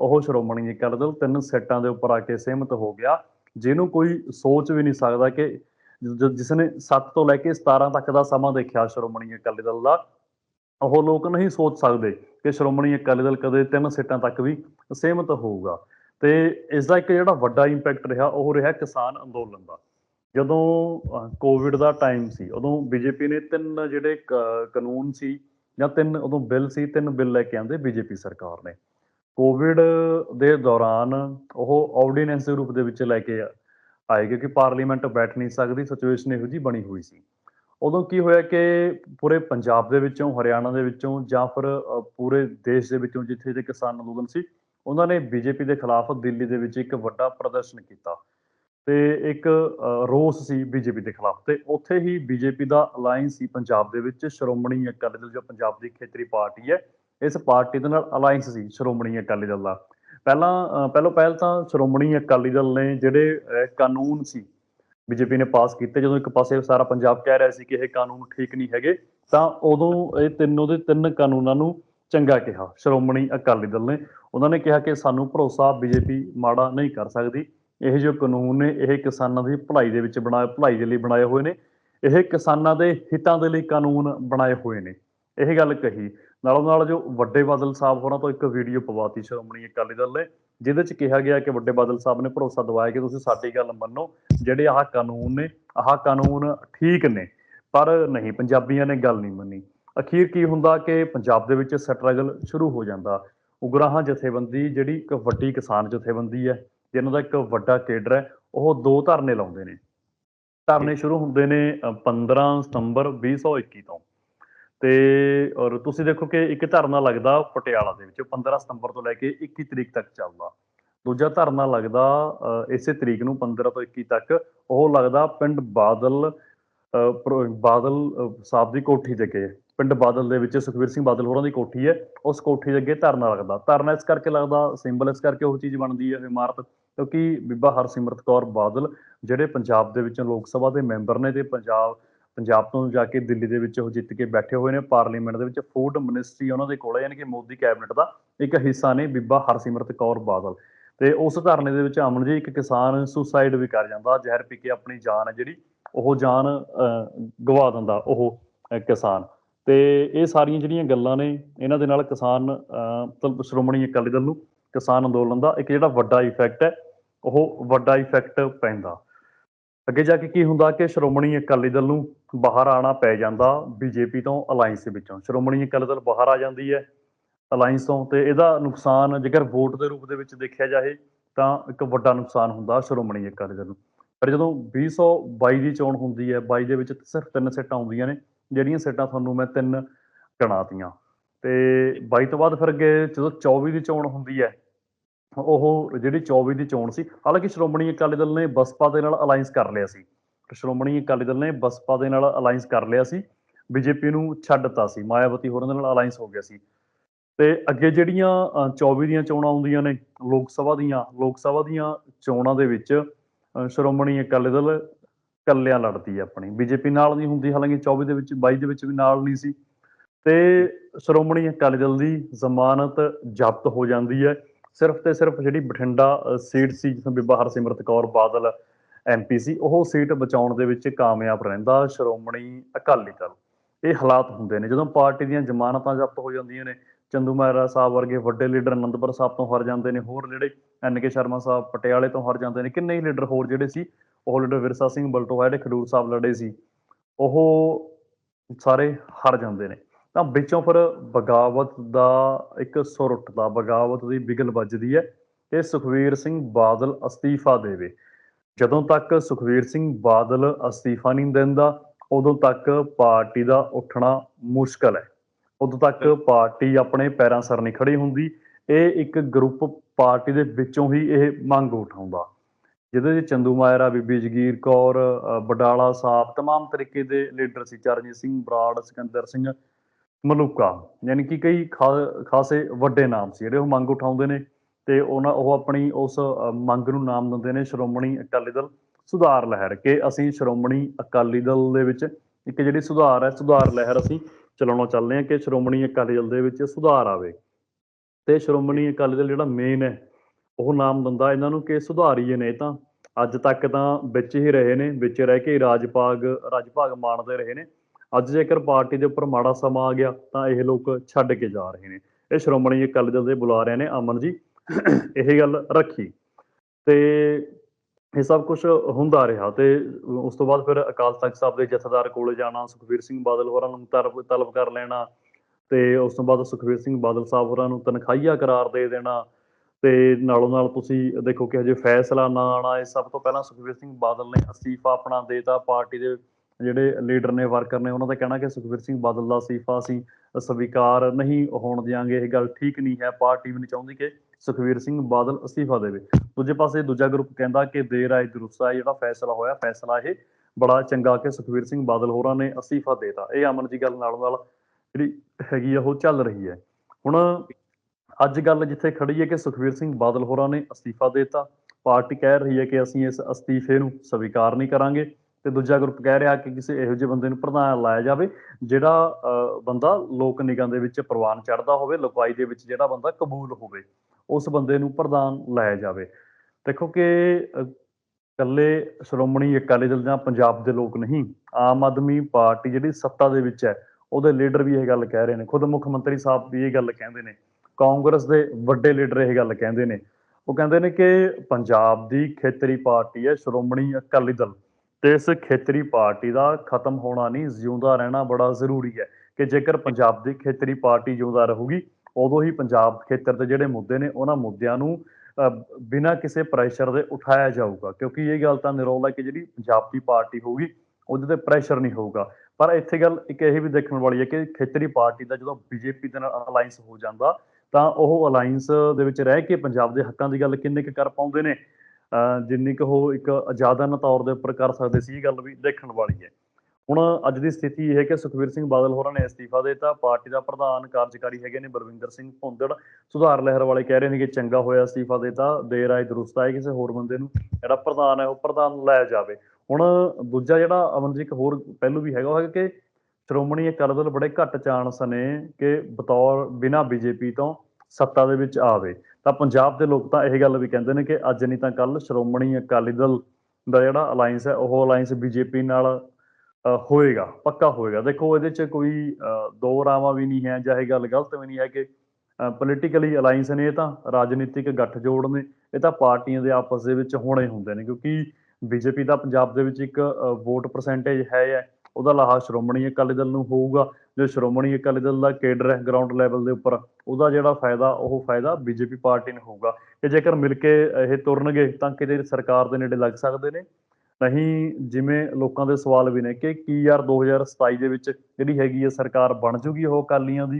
[SPEAKER 2] ਉਹ ਸ਼੍ਰੋਮਣੀ ਅਕਾਲੀ ਦਲ ਤਿੰਨ ਸੀਟਾਂ ਦੇ ਉੱਪਰ ਆ ਕੇ ਸਹਿਮਤ ਹੋ ਗਿਆ। ਜਿਹਨੂੰ ਕੋਈ ਸੋਚ ਵੀ ਨਹੀਂ ਸਕਦਾ ਕਿ ਜ- ਜਿਸ ਨੇ 7 ਤੋਂ ਲੈ ਕੇ 17 ਤੱਕ ਦਾ ਸਮਾਂ ਦੇਖਿਆ ਸ਼੍ਰੋਮਣੀ ਅਕਾਲੀ ਦਲ ਦਾ ਉਹ ਲੋਕ ਨਹੀਂ ਸੋਚ ਸਕਦੇ ਕਿ ਸ਼੍ਰੋਮਣੀ ਅਕਾਲੀ ਦਲ ਕਦੇ ਤਿੰਨ ਸੀਟਾਂ ਤੱਕ ਵੀ ਸਹਿਮਤ ਹੋਊਗਾ। ਤੇ ਇਸ ਦਾ ਇੱਕ ਜਿਹੜਾ ਵੱਡਾ ਇੰਪੈਕਟ ਰਿਹਾ, ਉਹ ਰਿਹਾ ਕਿਸਾਨ ਅੰਦੋਲਨ ਦਾ। ਜਦੋਂ ਕੋਵਿਡ ਦਾ ਟਾਈਮ ਸੀ, ਉਦੋਂ ਬੀਜੇਪੀ ਨੇ ਤਿੰਨ ਜਿਹੜੇ ਕਾਨੂੰਨ ਸੀ, ਜਾਂ ਤਿੰਨ ਉਦੋਂ ਬਿੱਲ ਸੀ, ਤਿੰਨ ਬਿੱਲ ਲੈ ਕੇ ਆਂਦੇ ਬੀਜੇਪੀ ਸਰਕਾਰ ਨੇ। ਕੋਵਿਡ ਦੇ ਦੌਰਾਨ ਉਹ ਆਰਡੀਨੈਂਸ ਦੇ ਰੂਪ ਦੇ ਵਿੱਚ ਲੈ ਕੇ ਆਏ, ਕਿਉਂਕਿ ਪਾਰਲੀਮੈਂਟ ਬੈਠ ਨਹੀਂ ਸਕਦੀ ਸਿਚੁਏਸ਼ਨ ਇਹੋ ਜੀ ਬਣੀ ਹੋਈ ਸੀ। ਉਦੋਂ ਕੀ ਹੋਇਆ ਕਿ ਪੂਰੇ ਪੰਜਾਬ ਦੇ ਵਿੱਚੋਂ ਹਰਿਆਣਾ ਦੇ ਵਿੱਚੋਂ ਜਾਂ ਫਿਰ ਪੂਰੇ ਦੇਸ਼ ਦੇ ਵਿੱਚੋਂ ਜਿੱਥੇ ਦੇ ਕਿਸਾਨ ਅੰਦੋਲਨ ਸੀ ਉਹਨਾਂ ਨੇ ਬੀਜੇਪੀ ਦੇ ਖਿਲਾਫ ਦਿੱਲੀ ਦੇ ਵਿੱਚ ਇੱਕ ਵੱਡਾ ਪ੍ਰਦਰਸ਼ਨ ਕੀਤਾ। ਤੇ ਇੱਕ ਰੋਸ ਸੀ ਬੀਜੇਪੀ ਦੇ ਖਿਲਾਫ। ਤੇ ਉੱਥੇ ਹੀ ਬੀਜੇਪੀ ਦਾ ਅਲਾਈਅੰਸ ਸੀ ਪੰਜਾਬ ਦੇ ਵਿੱਚ ਸ਼੍ਰੋਮਣੀ ਅਕਾਲੀ ਦਲ ਜੋ ਪੰਜਾਬ ਦੀ ਖੇਤਰੀ ਪਾਰਟੀ ਹੈ ਇਸ ਪਾਰਟੀ ਦੇ ਨਾਲ ਅਲਾਈਅੰਸ ਸੀ ਸ਼੍ਰੋਮਣੀ ਅਕਾਲੀ ਦਲ ਦਾ। ਪਹਿਲਾਂ ਅ, ਪਹਿਲੋਂ ਪਹਿਲ ਤਾਂ ਸ਼੍ਰੋਮਣੀ ਅਕਾਲੀ ਦਲ ਨੇ ਜਿਹੜੇ ਕਾਨੂੰਨ ਸੀ ਬੀਜੇਪੀ ਨੇ ਪਾਸ ਕੀਤੇ, ਜਦੋਂ ਇੱਕ ਪਾਸੇ ਸਾਰਾ ਪੰਜਾਬ ਕਹਿ ਰਿਹਾ ਸੀ ਕਿ ਇਹ ਕਾਨੂੰਨ ਠੀਕ ਨਹੀਂ ਹੈਗੇ, ਤਾਂ ਉਦੋਂ ਇਹ ਤਿੰਨੋਂ ਦੇ ਤਿੰਨ ਕਾਨੂੰਨਾਂ ਨੂੰ ਚੰਗਾ ਕਿਹਾ, ਸ਼੍ਰੋਮਣੀ ਅਕਾਲੀ ਦਲ ਨੇ। ਉਹਨਾਂ ਨੇ ਕਿਹਾ ਕਿ ਸਾਨੂੰ ਭਰੋਸਾ ਬੀਜੇਪੀ ਮਾੜਾ ਨਹੀਂ ਕਰ ਸਕਦੀ। ਇਹ ਜੋ ਕਾਨੂੰਨ ਨੇ, ਇਹ ਕਿਸਾਨਾਂ ਦੀ ਭਲਾਈ ਦੇ ਵਿੱਚ ਬਣਾਏ ਭਲਾਈ ਦੇ ਲਈ ਬਣਾਏ ਹੋਏ ਨੇ। ਇਹ ਕਿਸਾਨਾਂ ਦੇ ਹਿੱਤਾਂ ਦੇ ਲਈ ਕਾਨੂੰਨ ਬਣਾਏ ਹੋਏ ਨੇ। ਇਹ ਗੱਲ ਕਹੀ। ਨਾਲੋਂ ਨਾਲ ਜੋ ਵੱਡੇ ਬਾਦਲ ਸਾਹਿਬ ਹੋਰਾਂ ਤੋਂ ਇੱਕ ਵੀਡੀਓ ਪਵਾਤੀ ਸ਼੍ਰੋਮਣੀ ਅਕਾਲੀ ਦਲ ਨੇ। ਜਿਹਦੇ ਚ ਕਿਹਾ ਗਿਆ ਕਿ ਵੱਡੇ ਬਾਦਲ ਸਾਹਿਬ ਨੇ ਭਰੋਸਾ ਦਿਵਾਇਆ ਕਿ ਤੁਸੀਂ ਸਾਡੀ ਗੱਲ ਮੰਨੋ ਜਿਹੜੇ ਆਹ ਕਾਨੂੰਨ ਨੇ ਆਹ ਕਾਨੂੰਨ ਠੀਕ ਨੇ ਪਰ ਨਹੀਂ ਪੰਜਾਬੀਆਂ ਨੇ ਗੱਲ ਨਹੀਂ ਮੰਨੀ। ਅਖੀਰ ਕੀ ਹੁੰਦਾ ਕਿ ਪੰਜਾਬ ਦੇ ਵਿੱਚ ਸਟਰਗਲ ਸ਼ੁਰੂ ਹੋ ਜਾਂਦਾ। ਉਗਰਾਹਾਂ ਜਥੇਬੰਦੀ ਜਿਹੜੀ ਇੱਕ ਵੱਡੀ ਕਿਸਾਨ ਜਥੇਬੰਦੀ ਹੈ ਜਿਹਨਾਂ ਦਾ ਇੱਕ ਵੱਡਾ ਕੇਡਰ ਹੈ ਉਹ ਦੋ ਧਰਨੇ ਲਾਉਂਦੇ ਨੇ। ਧਰਨੇ ਸ਼ੁਰੂ ਹੁੰਦੇ ਨੇ ਅ, 15 ਸਤੰਬਰ 2021 ਤੋਂ। ਤੇ, ਔਰ ਤੁਸੀਂ ਦੇਖੋ ਕਿ ਇੱਕ ਧਰਨਾ ਲੱਗਦਾ ਪਟਿਆਲਾ ਦੇ ਵਿੱਚ 15 ਸਤੰਬਰ ਤੋਂ ਲੈ ਕੇ 21 ਤਰੀਕ ਤੱਕ ਚੱਲਦਾ। ਦੂਜਾ ਧਰਨਾ ਲੱਗਦਾ ਇਸੇ ਤਰੀਕ ਨੂੰ 15 ਤੋਂ 21 ਤੱਕ, ਉਹ ਲੱਗਦਾ ਪਿੰਡ ਬਾਦਲ ਬਾਦਲ ਸਾਹਿਬ ਦੀ ਕੋਠੀ ਦੇ ਅੱਗੇ। ਪਿੰਡ ਬਾਦਲ ਦੇ ਵਿੱਚ ਸੁਖਵੀਰ ਸਿੰਘ ਬਾਦਲ ਹੋਰਾਂ ਦੀ ਕੋਠੀ ਹੈ, ਉਸ ਕੋਠੀ ਦੇ ਅੱਗੇ ਧਰਨਾ ਲੱਗਦਾ। ਧਰਨਾ ਇਸ ਕਰਕੇ ਲੱਗਦਾ, ਸਿੰਬਲ ਇਸ ਕਰਕੇ ਉਹ ਚੀਜ਼ ਬਣਦੀ ਹੈ, ਇਮਾਰਤ, ਕਿਉਂਕਿ ਬੀਬਾ ਹਰਸਿਮਰਤ ਕੌਰ ਬਾਦਲ, ਜਿਹੜੇ ਪੰਜਾਬ ਦੇ ਵਿੱਚੋਂ ਲੋਕ ਸਭਾ ਦੇ ਮੈਂਬਰ ਨੇ ਤੇ ਪੰਜਾਬ ਪੰਜਾਬ ਤੋਂ ਜਾ ਕੇ ਦਿੱਲੀ ਦੇ ਵਿੱਚ ਉਹ ਜਿੱਤ ਕੇ ਬੈਠੇ ਹੋਏ ਨੇ, ਪਾਰਲੀਮੈਂਟ ਦੇ ਵਿੱਚ ਫੂਡ ਮਿਨਿਸਟਰੀ ਉਹਨਾਂ ਦੇ ਕੋਲ ਹੈ ਯਾਨੀ ਕਿ ਮੋਦੀ ਕੈਬਨਿਟ ਦਾ ਇੱਕ ਹਿੱਸਾ ਨੇ ਬੀਬਾ ਹਰਸਿਮਰਤ ਕੌਰ ਬਾਦਲ। ਤੇ ਉਸ ਧਰਨੇ ਦੇ ਵਿੱਚ ਅਮਨ ਜੀ, ਇੱਕ ਕਿਸਾਨ ਸੁਸਾਈਡ ਵੀ ਕਰ ਜਾਂਦਾ, ਜ਼ਹਿਰ ਪੀ ਕੇ ਆਪਣੀ ਜਾਨ ਹੈ ਜਿਹੜੀ, ਉਹ ਜਾਨ ਗਵਾ ਦਿੰਦਾ ਉਹ ਕਿਸਾਨ। ਤੇ ਇਹ ਸਾਰੀਆਂ ਜਿਹੜੀਆਂ ਗੱਲਾਂ ਨੇ, ਇਹਨਾਂ ਦੇ ਨਾਲ ਕਿਸਾਨ ਮਤਲਬ ਸ਼੍ਰੋਮਣੀ ਅਕਾਲੀ ਦਲ ਨੂੰ ਕਿਸਾਨ ਅੰਦੋਲਨ ਦਾ ਇੱਕ ਜਿਹੜਾ ਵੱਡਾ ਇਫੈਕਟ ਹੈ, ਉਹ ਵੱਡਾ ਇਫੈਕਟ ਪੈਂਦਾ। ਅੱਗੇ ਜਾ ਕੇ ਕੀ ਹੁੰਦਾ ਕਿ ਸ਼੍ਰੋਮਣੀ ਅਕਾਲੀ ਦਲ ਨੂੰ ਬਾਹਰ ਆਣਾ ਪੈ ਜਾਂਦਾ ਬੀਜੇਪੀ ਤੋਂ ਅਲਾਈਅੰਸ ਦੇ ਵਿੱਚੋਂ। ਸ਼੍ਰੋਮਣੀ ਅਕਾਲੀ ਦਲ ਬਾਹਰ ਆ ਜਾਂਦੀ ਹੈ ਅਲਾਈਅੰਸ ਤੋਂ ਤੇ ਇਹਦਾ ਨੁਕਸਾਨ ਜੇਕਰ ਵੋਟ ਦੇ ਰੂਪ ਦੇ ਵਿੱਚ ਦੇਖਿਆ ਜਾਏ ਤਾਂ ਇੱਕ ਵੱਡਾ ਨੁਕਸਾਨ ਹੁੰਦਾ ਸ਼੍ਰੋਮਣੀ ਅਕਾਲੀ ਦਲ ਨੂੰ। ਪਰ ਜਦੋਂ 2022 ਦੀ ਚੋਣ ਹੁੰਦੀ ਹੈ 22 ਦੇ ਵਿੱਚ ਸਿਰਫ ਤਿੰਨ ਸੀਟਾਂ ਆਉਂਦੀਆਂ ਨੇ, ਜਿਹੜੀਆਂ ਸੀਟਾਂ ਤੁਹਾਨੂੰ ਮੈਂ ਤਿੰਨ ਗਣਾਤੀਆਂ। ਤੇ 22 ਤੋਂ ਬਾਅਦ ਫਿਰ ਅੱਗੇ ਜਦੋਂ 24 ਦੀ ਚੋਣ ਹੁੰਦੀ ਹੈ ਉਹ ਜਿਹੜੀ 24 ਦੀ ਚੋਣ ਸੀ ਹਾਲਾਂਕਿ ਸ਼੍ਰੋਮਣੀ ਅਕਾਲੀ ਦਲ ਨੇ ਬਸਪਾ ਦੇ ਨਾਲ ਅਲਾਈਅੰਸ ਕਰ ਲਿਆ ਸੀ। ਸ਼੍ਰੋਮਣੀ ਅਕਾਲੀ ਦਲ ਨੇ ਬਸਪਾ ਦੇ ਨਾਲ ਅਲਾਈਅੰਸ ਕਰ ਲਿਆ ਸੀ। ਬੀਜੇਪੀ ਨੂੰ ਛੱਡਤਾ ਸੀ ਮਾਇਆਵਤੀ ਹੋਰਾਂ ਦੇ ਨਾਲ ਅਲਾਈਅੰਸ ਹੋ ਗਿਆ ਸੀ। ਤੇ ਅੱਗੇ ਜਿਹੜੀਆਂ ਅ, 24 ਦੀਆਂ ਚੋਣਾਂ ਆਉਂਦੀਆਂ ਨੇ ਲੋਕ ਸਭਾ ਦੀਆਂ ਲੋਕ ਸਭਾ ਦੀਆਂ ਚੋਣਾਂ ਦੇ ਵਿੱਚ ਸ਼੍ਰੋਮਣੀ ਅਕਾਲੀ ਦਲ ਕੱਲਿਆਂ ਲੜਦੀ ਹੈ ਆਪਣੀ। ਬੀਜੇਪੀ ਨਾਲ ਨਹੀਂ ਹੁੰਦੀ ਹਾਲਾਂਕਿ 24 ਦੇ ਵਿੱਚ 22 ਦੇ ਵਿੱਚ ਵੀ ਨਾਲ ਨਹੀਂ ਸੀ। ਤੇ ਸ਼੍ਰੋਮਣੀ ਅਕਾਲੀ ਦਲ ਦੀ ਜ਼ਮਾਨਤ ਜ਼ਬਤ ਹੋ ਜਾਂਦੀ ਹੈ। ਸਿਰਫ ਤੇ ਸਿਰਫ ਜਿਹੜੀ ਬਠਿੰਡਾ ਸੀਟ ਸੀ, ਜਿੱਥੋਂ ਬੀਬਾ ਹਰਸਿਮਰਤ ਕੌਰ ਬਾਦਲ ਐਮਪੀ ਸੀ, ਉਹ ਸੀਟ ਬਚਾਉਣ ਦੇ ਵਿੱਚ ਕਾਮਯਾਬ ਰਹਿੰਦਾ। ਸ਼੍ਰੋਮਣੀ ਅਕਾਲੀ ਦਲ ਇਹ ਹਾਲਾਤ ਹੁੰਦੇ ਨੇ। ਜਦੋਂ ਪਾਰਟੀ ਦੀਆਂ ਜ਼ਮਾਨਤਾਂ ਜ਼ਬਤ ਹੋ ਜਾਂਦੀਆਂ ਨੇ, ਚੰਦੂ ਮਹਿਰਾ ਸਾਹਿਬ ਵਰਗੇ ਵੱਡੇ ਲੀਡਰ ਅਨੰਦਪੁਰ ਸਾਹਿਬ ਤੋਂ ਹਰ ਜਾਂਦੇ ਨੇ, ਹੋਰ ਜਿਹੜੇ ਐਨ ਕੇ ਸ਼ਰਮਾ ਸਾਹਿਬ ਪਟਿਆਲੇ ਤੋਂ ਹਰ ਜਾਂਦੇ ਨੇ, ਕਿੰਨੇ ਹੀ ਲੀਡਰ ਹੋਰ ਜਿਹੜੇ ਸੀ, ਉਹ ਲੀਡਰ ਵਿਰਸਾ ਸਿੰਘ ਬਲਟੋਹਾ ਜਿਹੜੇ ਖਡੂਰ ਸਾਹਿਬ ਲੜੇ ਸੀ, ਉਹ ਸਾਰੇ ਹਰ ਜਾਂਦੇ ਨੇ। ਤਾਂ ਵਿੱਚੋਂ ਫਿਰ ਬਗਾਵਤ ਦਾ ਇੱਕ ਸੁਰ ਉੱਠਦਾ ਬਗਾਵਤ ਦੀ ਬਿਗਲ ਵੱਜਦੀ ਹੈ ਕਿ ਸੁਖਵੀਰ ਸਿੰਘ ਬਾਦਲ ਅਸਤੀਫਾ ਦੇਵੇ ਜਦੋਂ ਤੱਕ ਸੁਖਵੀਰ ਸਿੰਘ ਬਾਦਲ ਅਸਤੀਫਾ ਨਹੀਂ ਦਿੰਦਾ ਉਦੋਂ ਤੱਕ ਪਾਰਟੀ ਦਾ ਉੱਠਣਾ ਮੁਸ਼ਕਲ ਹੈ ਉਦੋਂ ਤੱਕ ਪਾਰਟੀ ਆਪਣੇ ਪੈਰਾਂ ਸਿਰ ਨਹੀਂ ਖੜੀ ਹੁੰਦੀ ਇਹ ਇੱਕ ਗਰੁੱਪ ਪਾਰਟੀ ਦੇ ਵਿੱਚੋਂ ਹੀ ਇਹ ਮੰਗ ਉਠਾਉਂਦਾ ਜਿਹਦੇ ਵਿੱਚ ਚੰਦੂ ਮਾਇਰਾ ਬੀਬੀ ਜਗੀਰ ਕੌਰ ਅ, ਬਡਾਲਾ ਸਾਹਿਬ तमाम ਤਰੀਕੇ ਦੇ ਲੀਡਰ ਸੀ ਚਰਨਜੀਤ ਸਿੰਘ ਬਰਾੜ ਸਿਕੰਦਰ ਸਿੰਘ ਮਲੂਕਾ, ਯਾਨੀ ਕਿ ਕਈ ਖਾ- ਖਾਸੇ ਵੱਡੇ ਨਾਮ ਸੀ ਜਿਹੜੇ ਉਹ ਮੰਗ ਉਠਾਉਂਦੇ ਨੇ ਤੇ ਉਹਨਾਂ, ਉਹ ਆਪਣੀ ਉਸ ਮੰਗ ਨੂੰ ਨਾਮ ਦਿੰਦੇ ਨੇ ਸ਼੍ਰੋਮਣੀ ਅਕਾਲੀ ਦਲ ਸੁਧਾਰ ਲਹਿਰ ਕਿ ਅਸੀਂ ਸ਼੍ਰੋਮਣੀ ਅਕਾਲੀ ਦਲ ਦੇ ਵਿੱਚ ਇੱਕ ਜਿਹੜੀ ਸੁਧਾਰ ਹੈ, ਸੁਧਾਰ ਲਹਿਰ ਅਸੀਂ ਚਲਾਉਣਾ ਚਾਹੁੰਦੇ ਹਾਂ ਕਿ ਸ਼੍ਰੋਮਣੀ ਅਕਾਲੀ ਦਲ ਦੇ ਵਿੱਚ ਸੁਧਾਰ ਆਵੇ। ਤੇ ਸ਼੍ਰੋਮਣੀ ਅਕਾਲੀ ਦਲ ਜਿਹੜਾ ਮੇਨ ਹੈ, ਉਹ ਨਾਮ ਦਿੰਦਾ ਇਹਨਾਂ ਨੂੰ ਕਿ ਸੁਧਾਰੀਏ ਨੇ ਤਾਂ ਅੱਜ ਤੱਕ ਤਾਂ ਵਿੱਚ ਹੀ ਰਹੇ ਨੇ, ਵਿੱਚ ਰਹਿ ਕੇ ਹੀ ਰਾਜ ਭਾਗ ਰਾਜ ਭਾਗ ਮਾਣਦੇ ਰਹੇ ਨੇ। ਅੱਜ ਜੇਕਰ ਪਾਰਟੀ ਦੇ ਉੱਪਰ ਮਾੜਾ ਸਮਾਂ ਆ ਗਿਆ, ਤਾਂ ਇਹ ਲੋਕ ਛੱਡ ਕੇ ਜਾ ਰਹੇ ਨੇ। ਇਹ ਸ਼੍ਰੋਮਣੀ ਅਕਾਲੀ ਦਲ ਦੇ ਬੁਲਾਰਿਆਂ ਨੇ, ਅਮਨ ਜੀ। [clears throat] ਇਹ ਗੱਲ ਰੱਖੀ। ਤੇ ਇਹ ਸਭ ਕੁਝ ਹੁੰਦਾ ਰਿਹਾ ਤੇ ਉਸ ਤੋਂ ਬਾਅਦ ਫਿਰ ਅਕਾਲ ਤਖਤ ਸਾਹਿਬ ਦੇ ਜਥੇਦਾਰ ਕੋਲੇ ਜਾਣਾ ਸੁਖਵੀਰ ਸਿੰਘ ਬਾਦਲ ਹੋਰਾਂ ਨੂੰ ਤਲਬ ਤਲਬ ਕਰ ਲੈਣਾ ਤੇ ਉਸ ਤੋਂ ਬਾਅਦ ਸੁਖਵੀਰ ਸਿੰਘ ਬਾਦਲ ਸਾਹਿਬ ਹੋਰਾਂ ਨੂੰ ਤਨਖਾਹੀਆ ਕਰਾਰ ਦੇ ਦੇਣਾ ਤੇ ਨਾਲੋਂ ਨਾਲ ਤੁਸੀਂ ਦੇਖੋ ਕਿ ਹਜੇ ਫੈਸਲਾ ਨਾ ਆਣਾ ਇਹ ਸਭ ਤੋਂ ਪਹਿਲਾਂ ਸੁਖਵੀਰ ਸਿੰਘ ਬਾਦਲ ਨੇ ਅਸਤੀਫਾ ਆਪਣਾ ਦੇਤਾ, ਪਾਰਟੀ ਦੇ ਜਿਹੜੇ ਲੀਡਰ ਨੇ, ਵਰਕਰ ਨੇ, ਉਹਨਾਂ ਦਾ ਕਹਿਣਾ ਕਿ ਸੁਖਵੀਰ ਸਿੰਘ ਬਾਦਲ ਦਾ ਅਸਤੀਫਾ ਅਸੀਂ ਸਵੀਕਾਰ ਨਹੀਂ ਹੋਣ ਦਿਆਂਗੇ। ਇਹ ਗੱਲ ਠੀਕ ਨਹੀਂ ਹੈ। ਪਾਰਟੀ ਵੀ ਨਹੀਂ ਚਾਹੁੰਦੀ ਕਿ ਸੁਖਵੀਰ ਸਿੰਘ ਬਾਦਲ ਅਸਤੀਫਾ ਦੇਵੇ। ਦੂਜੇ ਪਾਸੇ ਦੂਜਾ ਗਰੁੱਪ ਕਹਿੰਦਾ ਕਿ ਦੇਰ ਆਏ ਦਰੁਸਤ ਜਿਹੜਾ ਫੈਸਲਾ ਹੋਇਆ, ਫੈਸਲਾ ਇਹ ਬੜਾ ਚੰਗਾ ਕਿ ਸੁਖਵੀਰ ਸਿੰਘ ਬਾਦਲ ਹੋਰਾਂ ਨੇ ਅਸਤੀਫਾ ਦੇਤਾ। ਇਹ ਅਮਨ ਜੀ ਗੱਲ ਨਾਲੋਂ ਨਾਲ ਜਿਹੜੀ ਹੈਗੀ ਆ, ਉਹ ਚੱਲ ਰਹੀ ਹੈ। ਹੁਣ ਅੱਜ ਗੱਲ ਜਿੱਥੇ ਖੜੀ ਹੈ ਕਿ ਸੁਖਵੀਰ ਸਿੰਘ ਬਾਦਲ ਹੋਰਾਂ ਨੇ ਅਸਤੀਫਾ ਦੇਤਾ। ਪਾਰਟੀ ਕਹਿ ਰਹੀ ਹੈ ਕਿ ਅਸੀਂ ਇਸ ਅਸਤੀਫੇ ਨੂੰ ਸਵੀਕਾਰ ਨਹੀਂ ਕਰਾਂਗੇ। ਤੇ ਦੂਜਾ ਗਰੁੱਪ ਕਹਿ ਰਿਹਾ ਕਿ ਕਿਸੇ ਇਹੋ ਜਿਹੇ ਬੰਦੇ ਨੂੰ ਪ੍ਰਧਾਨ ਲਾਇਆ ਜਾਵੇ ਜਿਹੜਾ ਬੰਦਾ ਲੋਕ ਨਿਗਮ ਦੇ ਵਿੱਚ ਪ੍ਰਵਾਨ ਚੜਦਾ ਹੋਵੇ ਲੋਕਾਈ ਦੇ ਵਿੱਚ ਜਿਹੜਾ ਬੰਦਾ ਕਬੂਲ ਹੋਵੇ ਉਸ ਬੰਦੇ ਨੂੰ ਪ੍ਰਧਾਨ ਲਾਇਆ ਜਾਵੇ। ਦੇਖੋ ਕਿ ਅ, ਇਕੱਲੇ ਸ਼੍ਰੋਮਣੀ ਅਕਾਲੀ ਦਲ ਜਾਂ ਪੰਜਾਬ ਦੇ ਲੋਕ ਨਹੀਂ ਆਮ ਆਦਮੀ ਪਾਰਟੀ ਜਿਹੜੀ ਸੱਤਾ ਦੇ ਵਿੱਚ ਹੈ ਉਹਦੇ ਲੀਡਰ ਵੀ ਇਹ ਗੱਲ ਕਹਿ ਰਹੇ ਨੇ ਖੁਦ ਮੁੱਖ ਮੰਤਰੀ ਸਾਹਿਬ ਵੀ ਇਹ ਗੱਲ ਕਹਿੰਦੇ ਨੇ ਕਾਂਗਰਸ ਦੇ ਵੱਡੇ ਲੀਡਰ ਇਹ ਗੱਲ ਕਹਿੰਦੇ ਨੇ। ਉਹ ਕਹਿੰਦੇ ਨੇ ਕਿ ਪੰਜਾਬ ਦੀ ਖੇਤਰੀ ਪਾਰਟੀ ਹੈ ਸ਼੍ਰੋਮਣੀ ਅਕਾਲੀ ਦਲ। ਤੇ ਇਸ ਖੇਤਰੀ ਪਾਰਟੀ ਦਾ ਖਤਮ ਹੋਣਾ ਨਹੀਂ, ਜਿਉਂਦਾ ਰਹਿਣਾ ਬੜਾ ਜ਼ਰੂਰੀ ਹੈ ਕਿ ਜੇਕਰ ਪੰਜਾਬ ਦੀ ਖੇਤਰੀ ਪਾਰਟੀ ਜਿਉਂਦਾ ਰਹੂਗੀ, ਉਦੋਂ ਹੀ ਪੰਜਾਬ ਖੇਤਰ ਦੇ ਜਿਹੜੇ ਮੁੱਦੇ ਨੇ, ਉਹਨਾਂ ਮੁੱਦਿਆਂ ਨੂੰ ਬਿਨਾਂ ਕਿਸੇ ਪ੍ਰੈਸ਼ਰ ਦੇ ਉਠਾਇਆ ਜਾਊਗਾ। ਕਿਉਂਕਿ ਇਹ ਗੱਲ ਤਾਂ ਨਿਰੋਲ ਹੈ ਕਿ ਜਿਹੜੀ ਪੰਜਾਬ ਦੀ ਪਾਰਟੀ ਹੋਊਗੀ, ਉਹਦੇ ਤੇ ਪ੍ਰੈਸ਼ਰ ਨਹੀਂ ਹੋਊਗਾ। ਪਰ ਇੱਥੇ ਗੱਲ ਇੱਕ ਇਹ ਵੀ ਦੇਖਣ ਵਾਲੀ ਹੈ ਕਿ ਖੇਤਰੀ ਪਾਰਟੀ ਦਾ ਜਦੋਂ ਬੀਜੇਪੀ ਦੇ ਨਾਲ ਅਲਾਈਅੰਸ ਹੋ ਜਾਂਦਾ, ਤਾਂ ਉਹ ਅਲਾਈਅੰਸ ਦੇ ਵਿੱਚ ਰਹਿ ਕੇ ਪੰਜਾਬ ਦੇ ਹੱਕਾਂ ਦੀ ਗੱਲ ਕਿੰਨੇ ਕੁ ਕਰ ਪਾਉਂਦੇ ਨੇ? ਜਿੰਨੀ ਕੁ ਉਹ ਇੱਕ ਆਜ਼ਾਦਾਨਾ ਤੌਰ ਦੇ ਉੱਪਰ ਕਰ ਸਕਦੇ ਸੀ ਇਹ ਗੱਲ ਵੀ ਦੇਖਣ ਵਾਲੀ ਹੈ। ਹੁਣ ਅੱਜ ਦੀ ਸਥਿਤੀ ਇਹ ਹੈ ਕਿ ਸੁਖਵੀਰ ਸਿੰਘ ਬਾਦਲ ਹੋਰਾਂ ਨੇ ਅਸਤੀਫਾ ਦੇ ਦਿੱਤਾ। ਪਾਰਟੀ ਦਾ ਪ੍ਰਧਾਨ ਕਾਰਜਕਾਰੀ ਹੈਗੇ ਨੇ ਬਰਵਿੰਦਰ ਸਿੰਘ ਭੁੰਦੜ। ਸੁਧਾਰ ਲਹਿਰ ਵਾਲੇ ਕਹਿ ਰਹੇ ਨੇ ਕਿ ਚੰਗਾ ਹੋਇਆ ਅਸਤੀਫਾ ਦੇਤਾ। ਦੇਰ ਆਏ ਦਰੁਸਤ ਆਏ ਕਿਸੇ ਹੋਰ ਬੰਦੇ ਨੂੰ? ਜਿਹੜਾ ਪ੍ਰਧਾਨ ਹੈ ਉਹ ਪ੍ਰਧਾਨ ਲਾਇਆ ਜਾਵੇ। ਹੁਣ ਦੂਜਾ ਜਿਹੜਾ ਅਮਨ ਜੀ ਇੱਕ ਹੋਰ ਪਹਿਲੂ ਵੀ ਹੈਗਾ ਉਹ ਹੈ ਕਿ ਸ਼੍ਰੋਮਣੀ ਅਕਾਲੀ ਦਲ ਬੜੇ ਘੱਟ ਚਾਂਸ ਨੇ ਕਿ ਬਤੌਰ ਬਿਨਾਂ ਬੀਜੇਪੀ ਤੋਂ ਸੱਤਾ ਦੇ ਵਿੱਚ ਆਵੇ। ਤਾਂ ਪੰਜਾਬ ਦੇ ਲੋਕ ਤਾਂ ਇਹ ਗੱਲ ਵੀ ਕਹਿੰਦੇ ਨੇ ਕਿ ਅੱਜ ਨਹੀਂ ਤਾਂ ਕੱਲ ਸ਼੍ਰੋਮਣੀ ਅਕਾਲੀ ਦਲ ਦਾ ਜਿਹੜਾ ਅਲਾਈਅੰਸ ਹੈ, ਉਹ ਅਲਾਈਅੰਸ ਬੀਜੇਪੀ ਨਾਲ ਹੋਏਗਾ, ਪੱਕਾ ਹੋਏਗਾ। ਦੇਖੋ, ਇਹਦੇ 'ਚ ਕੋਈ ਦੋ ਰਾਵਾਂ ਵੀ ਨਹੀਂ ਹੈ ਜਾਂ ਇਹ ਗੱਲ ਗਲਤ ਵੀ ਨਹੀਂ ਹੈ ਕਿ ਪੋਲੀਟੀਕਲੀ ਅਲਾਈਅੰਸ ਨੇ ਇਹ ਤਾਂ ਰਾਜਨੀਤਿਕ ਗੱਠਜੋੜ ਨੇ, ਇਹ ਤਾਂ ਪਾਰਟੀਆਂ ਦੇ ਆਪਸ ਦੇ ਵਿੱਚ ਹੋਣੇ ਹੁੰਦੇ ਨੇ, ਕਿਉਂਕਿ ਬੀਜੇਪੀ ਦਾ ਪੰਜਾਬ ਦੇ ਵਿੱਚ ਇੱਕ ਵੋਟ ਪਰਸੈਂਟੇਜ ਹੈ ਉਹਦਾ ਲਾਹਾ ਸ਼੍ਰੋਮਣੀ ਅਕਾਲੀ ਦਲ ਨੂੰ ਹੋਊਗਾ, ਜੋ ਸ਼੍ਰੋਮਣੀ ਅਕਾਲੀ ਦਲ ਦਾ ਕੇਡਰ ਹੈ ਗਰਾਊਂਡ ਲੈਵਲ ਦੇ ਉੱਪਰ, ਉਹਦਾ ਜਿਹੜਾ ਫਾਇਦਾ, ਉਹ ਫਾਇਦਾ ਬੀਜੇਪੀ ਪਾਰਟੀ ਨੂੰ ਹੋਊਗਾ। ਕਿ ਜੇਕਰ ਮਿਲ ਕੇ ਇਹ ਤੁਰਨਗੇ, ਤਾਂ ਕਿਤੇ ਸਰਕਾਰ ਦੇ ਨੇੜੇ ਲੱਗ ਸਕਦੇ ਨੇ। ਨਹੀਂ, ਜਿਵੇਂ ਲੋਕਾਂ ਦੇ ਸਵਾਲ ਵੀ ਨੇ ਕਿ ਕੀ ਯਾਰ 2027 ਦੇ ਵਿੱਚ ਜਿਹੜੀ ਹੈਗੀ ਹੈ ਸਰਕਾਰ ਬਣ ਜੂਗੀ ਉਹ ਅਕਾਲੀਆਂ ਦੀ?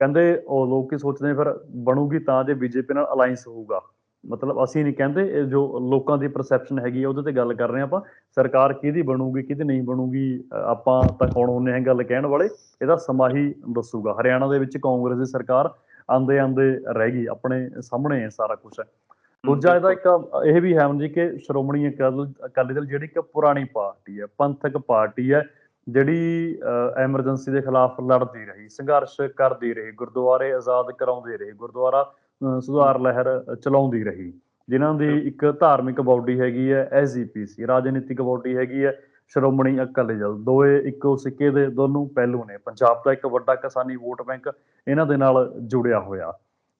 [SPEAKER 2] ਕਹਿੰਦੇ ਉਹ ਲੋਕ ਕੀ ਸੋਚਦੇ ਫਿਰ ਬਣੂਗੀ ਤਾਂ ਜੇ ਬੀਜੇਪੀ ਨਾਲ ਅਲਾਈਅੰਸ ਹੋਊਗਾ। ਮਤਲਬ ਅਸੀਂ ਨਹੀਂ ਕਹਿੰਦੇ ਜੋ ਲੋਕਾਂ ਦੀ ਪਰਸੈਪਸ਼ਨ ਹੈਗੀ ਹੈ ਉਹਦੇ ਤੇ ਗੱਲ ਕਰ ਰਹੇ ਹਾਂ ਆਪਾਂ। ਸਰਕਾਰ ਕਿਹਦੀ ਬਣੂਗੀ, ਕਿਹਦੀ ਨਹੀਂ ਬਣੂਗੀ ਆਪਾਂ ਤਾਂ ਕੌਣ ਹੁੰਨੇ ਆ ਗੱਲ ਕਹਿਣ ਵਾਲੇ, ਇਹਦਾ ਸਮਾਂ ਹੀ ਦੱਸੂਗਾ। ਹਰਿਆਣਾ ਦੇ ਵਿੱਚ ਕਾਂਗਰਸ ਦੀ ਸਰਕਾਰ ਆਂਦੇ ਆਂਦੇ ਰਹਿ ਗਈ, ਆਪਣੇ ਸਾਹਮਣੇ ਸਾਰਾ ਕੁਝ ਦੂਜਾ ਇਹਦਾ ਇੱਕ, ਇਹ ਵੀ ਹੈ ਜੀ ਕਿ ਸ਼੍ਰੋਮਣੀ ਅਕਾਲੀ ਅਕਾਲੀ ਦਲ ਜਿਹੜੀ ਕਿ ਪੁਰਾਣੀ ਪਾਰਟੀ ਹੈ, ਪੰਥਕ ਪਾਰਟੀ ਹੈ, ਜਿਹੜੀ ਐਮਰਜੈਂਸੀ ਦੇ ਖਿਲਾਫ ਲੜਦੀ ਰਹੀ, ਸੰਘਰਸ਼ ਕਰਦੀ ਰਹੀ, ਗੁਰਦੁਆਰੇ ਆਜ਼ਾਦ ਕਰਾਉਂਦੇ ਰਹੇ, ਗੁਰਦੁਆਰਾ ਸੁਧਾਰ ਲਹਿਰ ਚਲਾਉਂਦੀ ਰਹੀ। ਜਿਨ੍ਹਾਂ ਦੀ ਇੱਕ ਧਾਰਮਿਕ ਬਾਡੀ ਹੈਗੀ ਹੈ ਐਸਜੀਪੀਸੀ ਰਾਜਨੀਤਿਕ ਬਾਡੀ ਹੈਗੀ ਹੈ ਸ਼੍ਰੋਮਣੀ ਅਕਾਲੀ ਦਲ। ਦੋਏ ਇੱਕੋ ਸਿੱਕੇ ਦੇ ਦੋਨੋਂ ਪਹਿਲੂ ਨੇ। ਪੰਜਾਬ ਦਾ ਇੱਕ ਵੱਡਾ ਕਿਸਾਨੀ ਵੋਟ ਬੈਂਕ ਇਹਨਾਂ ਦੇ ਨਾਲ ਜੁੜਿਆ ਹੋਇਆ।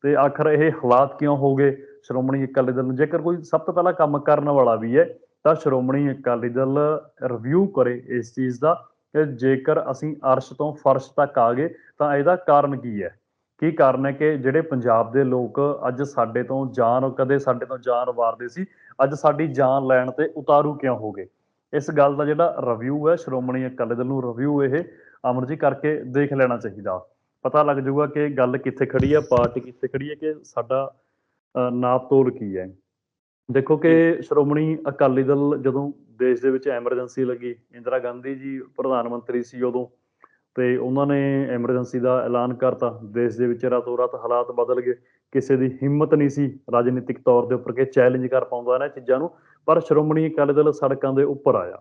[SPEAKER 2] ਤੇ ਆਖਰ ਇਹ ਹਾਲਾਤ ਕਿਉਂ ਹੋ ਗਏ ਸ਼੍ਰੋਮਣੀ ਅਕਾਲੀ ਦਲ ਨੂੰ? ਜੇਕਰ ਕੋਈ ਸਭ ਤੋਂ ਪਹਿਲਾਂ ਕੰਮ ਕਰਨ ਵਾਲਾ ਵੀ ਹੈ ਤਾਂ ਸ਼੍ਰੋਮਣੀ ਅਕਾਲੀ ਦਲ ਰਿਵਿਊ ਕਰੇ ਇਸ ਚੀਜ਼ ਦਾ। ਕਿ ਜੇਕਰ ਅਸੀਂ ਅਰਸ਼ ਤੋਂ ਫਰਸ਼ ਤੱਕ ਆ ਗਏ ਤਾਂ ਇਹਦਾ ਕਾਰਨ ਕੀ ਹੈ? ਕੀ ਕਾਰਨ ਹੈ ਕਿ ਜਿਹੜੇ ਪੰਜਾਬ ਦੇ ਲੋਕ ਅੱਜ ਸਾਡੇ ਤੋਂ ਜਾਨ ਕਦੇ ਸਾਡੇ ਤੋਂ ਜਾਨ ਵਾਰਦੇ ਸੀ ਅੱਜ ਸਾਡੀ ਜਾਨ ਲੈਣ ਤੇ ਉਤਾਰੂ ਕਿਉਂ ਹੋ ਗਏ? ਇਸ ਗੱਲ ਦਾ ਜਿਹੜਾ ਰਿਵਿਊ ਹੈ ਸ਼੍ਰੋਮਣੀ ਅਕਾਲੀ ਦਲ ਨੂੰ ਰਿਵਿਊ ਇਹ ਅਮਰ ਜੀ ਕਰਕੇ ਦੇਖ ਲੈਣਾ ਚਾਹੀਦਾ। ਪਤਾ ਲੱਗ ਜਾਊਗਾ ਕਿ ਗੱਲ ਕਿੱਥੇ ਖੜੀ ਹੈ ਪਾਰਟੀ ਕਿੱਥੇ ਖੜੀ ਹੈ ਕਿ ਸਾਡਾ ਨਾਪ ਤੋਲ ਕੀ ਹੈ। ਦੇਖੋ ਕਿ ਸ਼੍ਰੋਮਣੀ ਅਕਾਲੀ ਦਲ ਜਦੋਂ ਦੇਸ਼ ਦੇ ਵਿੱਚ ਐਮਰਜੈਂਸੀ ਲੱਗੀ ਇੰਦਰਾ ਗਾਂਧੀ ਜੀ ਪ੍ਰਧਾਨ ਮੰਤਰੀ ਸੀ ਉਦੋਂ ਤੇ ਉਹਨਾਂ ਨੇ ਐਮਰਜੈਂਸੀ ਦਾ ਐਲਾਨ ਕਰਤਾ। ਦੇਸ਼ ਦੇ ਵਿੱਚ ਰਾਤੋਂ ਰਾਤ ਹਾਲਾਤ ਬਦਲ ਗਏ। ਕਿਸੇ ਦੀ ਹਿੰਮਤ ਨਹੀਂ ਸੀ ਰਾਜਨੀਤਿਕ ਤੌਰ ਦੇ ਉੱਪਰ ਕਿ ਚੈਲੰਜ ਕਰ ਪਾਉਂਦਾ ਇਹਨਾਂ ਚੀਜ਼ਾਂ ਨੂੰ ਪਰ ਸ਼੍ਰੋਮਣੀ ਅਕਾਲੀ ਦਲ ਸੜਕਾਂ ਦੇ ਉੱਪਰ ਆਇਆ।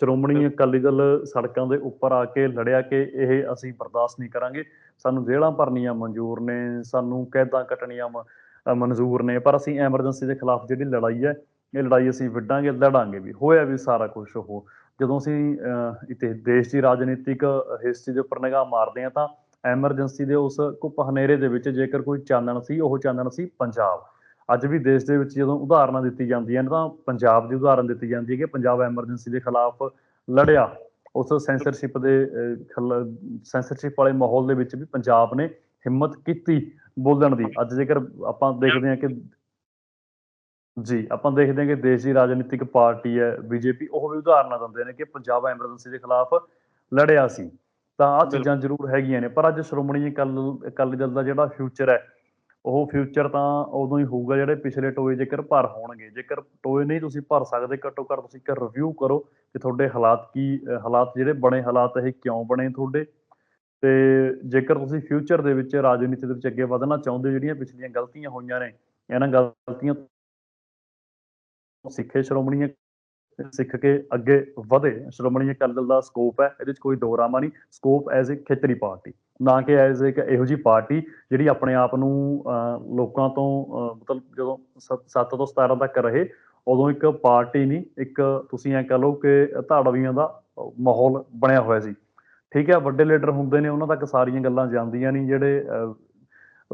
[SPEAKER 2] ਸ਼੍ਰੋਮਣੀ ਅਕਾਲੀ ਦਲ ਸੜਕਾਂ ਦੇ ਉੱਪਰ ਆ ਕੇ ਲੜਿਆ ਕਿ ਇਹ ਅਸੀਂ ਬਰਦਾਸ਼ਤ ਨਹੀਂ ਕਰਾਂਗੇ। ਸਾਨੂੰ ਜੇਲ੍ਹਾਂ ਭਰਨੀਆਂ ਮਨਜ਼ੂਰ ਨੇ ਸਾਨੂੰ ਕੈਦਾਂ ਕੱਟਣੀਆਂ ਮਨਜ਼ੂਰ ਨੇ ਪਰ ਅਸੀਂ ਐਮਰਜੈਂਸੀ ਦੇ ਖਿਲਾਫ ਜਿਹੜੀ ਲੜਾਈ ਹੈ ਇਹ ਲੜਾਈ ਅਸੀਂ ਵਿੱਢਾਂਗੇ ਲੜਾਂਗੇ ਵੀ ਹੋਇਆ ਵੀ ਸਾਰਾ ਕੁਝ ਉਹ। ਜਦੋਂ ਅਸੀਂ ਅ, ਇਤੇ ਦੇਸ਼ ਦੀ ਰਾਜਨੀਤਿਕ ਹਿਸਟਰੀ ਦੇ ਉੱਪਰ ਨਿਗਾਹ ਮਾਰਦੇ ਹਾਂ ਤਾਂ ਐਮਰਜੈਂਸੀ ਦੇ ਉਸ ਘੁੱਪ ਹਨੇਰੇ ਦੇ ਵਿੱਚ ਜੇਕਰ ਕੋਈ ਚਾਨਣ ਸੀ ਉਹ ਚਾਨਣ ਸੀ ਪੰਜਾਬ। ਅੱਜ ਵੀ ਦੇਸ਼ ਦੇ ਵਿੱਚ ਜਦੋਂ ਉਦਾਹਰਨਾਂ ਦਿੱਤੀ ਜਾਂਦੀਆਂ ਨੇ ਤਾਂ ਪੰਜਾਬ ਦੀ ਉਦਾਹਰਨ ਦਿੱਤੀ ਜਾਂਦੀ ਹੈ ਕਿ ਪੰਜਾਬ ਐਮਰਜੈਂਸੀ ਦੇ ਖਿਲਾਫ ਲੜਿਆ। ਉਸ ਸੈਂਸਰਸ਼ਿਪ ਦੇ ਸੈਂਸਰਸ਼ਿਪ ਵਾਲੇ ਮਾਹੌਲ ਦੇ ਵਿੱਚ ਵੀ ਪੰਜਾਬ ਨੇ ਹਿੰਮਤ ਕੀਤੀ ਬੋਲਣ ਦੀ। ਅੱਜ ਜੇਕਰ ਆਪਾਂ ਦੇਖਦੇ ਹਾਂ ਕਿ ਜੀ ਆਪਾਂ ਦੇਖਦੇ ਹਾਂ ਕਿ ਦੇਸ਼ ਦੀ ਰਾਜਨੀਤਿਕ ਪਾਰਟੀ ਹੈ ਬੀਜੇਪੀ ਉਹ ਵੀ ਉਦਾਹਰਨਾਂ ਦਿੰਦੇ ਨੇ ਕਿ ਪੰਜਾਬ ਐਮਰਜੈਂਸੀ ਦੇ ਖਿਲਾਫ ਲੜਿਆ ਸੀ। ਤਾਂ ਆਹ ਚੀਜ਼ਾਂ ਜ਼ਰੂਰ ਹੈਗੀਆਂ ਨੇ ਪਰ ਅੱਜ ਸ਼੍ਰੋਮਣੀ ਅਕਾਲੀ ਦਲ ਦਾ ਜਿਹੜਾ ਫਿਊਚਰ ਹੈ ਉਹ ਫਿਊਚਰ ਤਾਂ ਉਦੋਂ ਹੀ ਹੋਊਗਾ ਜਿਹੜੇ ਪਿਛਲੇ ਟੋਏ ਜੇਕਰ ਭਰ ਹੋਣਗੇ। ਜੇਕਰ ਟੋਏ ਨਹੀਂ ਤੁਸੀਂ ਭਰ ਸਕਦੇ ਘੱਟੋ ਘੱਟ ਤੁਸੀਂ ਇੱਕ ਰਿਵਿਊ ਕਰੋ ਕਿ ਤੁਹਾਡੇ ਹਾਲਾਤ ਕੀ ਹਾਲਾਤ ਜਿਹੜੇ ਬਣੇ ਹਾਲਾਤ ਇਹ ਕਿਉਂ ਬਣੇ ਤੁਹਾਡੇ? ਤੇ ਜੇਕਰ ਤੁਸੀਂ ਫਿਊਚਰ ਦੇ ਵਿੱਚ ਰਾਜਨੀਤੀ ਦੇ ਵਿੱਚ ਅੱਗੇ ਵਧਣਾ ਚਾਹੁੰਦੇ ਹੋ ਜਿਹੜੀਆਂ ਪਿਛਲੀਆਂ ਗਲਤੀਆਂ ਹੋਈਆਂ ਨੇ ਇਹਨਾਂ ਗਲਤੀਆਂ ਸਿੱਖੇ ਸ਼੍ਰੋਮਣੀ ਸਿੱਖ ਕੇ ਅੱਗੇ ਵਧੇ। ਸ਼੍ਰੋਮਣੀ ਅਕਾਲੀ ਦਲ ਦਾ ਸਕੋਪ ਹੈ ਇਹਦੇ ਵਿੱਚ ਕੋਈ ਦੋ ਨਹੀਂ। ਸਕੋਪ ਐਜ਼ ਅ ਖੇਤਰੀ ਪਾਰਟੀ। ਨਾ ਕਿ ਐਜ਼ ਇੱਕ ਇਹੋ ਜੀ ਪਾਰਟੀ ਜਿਹੜੀ ਆਪਣੇ ਆਪ ਨੂੰ ਅਹ, ਲੋਕਾਂ ਤੋਂ ਮਤਲਬ ਜਦੋਂ 7 ਤੋਂ 17 ਤੱਕ ਰਹੇ ਉਦੋਂ ਇੱਕ ਪਾਰਟੀ ਨਹੀਂ ਇੱਕ ਤੁਸੀਂ ਐ ਕਹ ਲਓ ਕਿ ਧਾੜਵੀਆਂ ਦਾ ਮਾਹੌਲ ਬਣਿਆ ਹੋਇਆ ਸੀ। ਠੀਕ ਹੈ ਵੱਡੇ ਲੀਡਰ ਹੁੰਦੇ ਨੇ ਉਹਨਾਂ ਤੱਕ ਸਾਰੀਆਂ ਗੱਲਾਂ ਜਾਂਦੀਆਂ ਨਹੀਂ ਜਿਹੜੇ ਅਹ,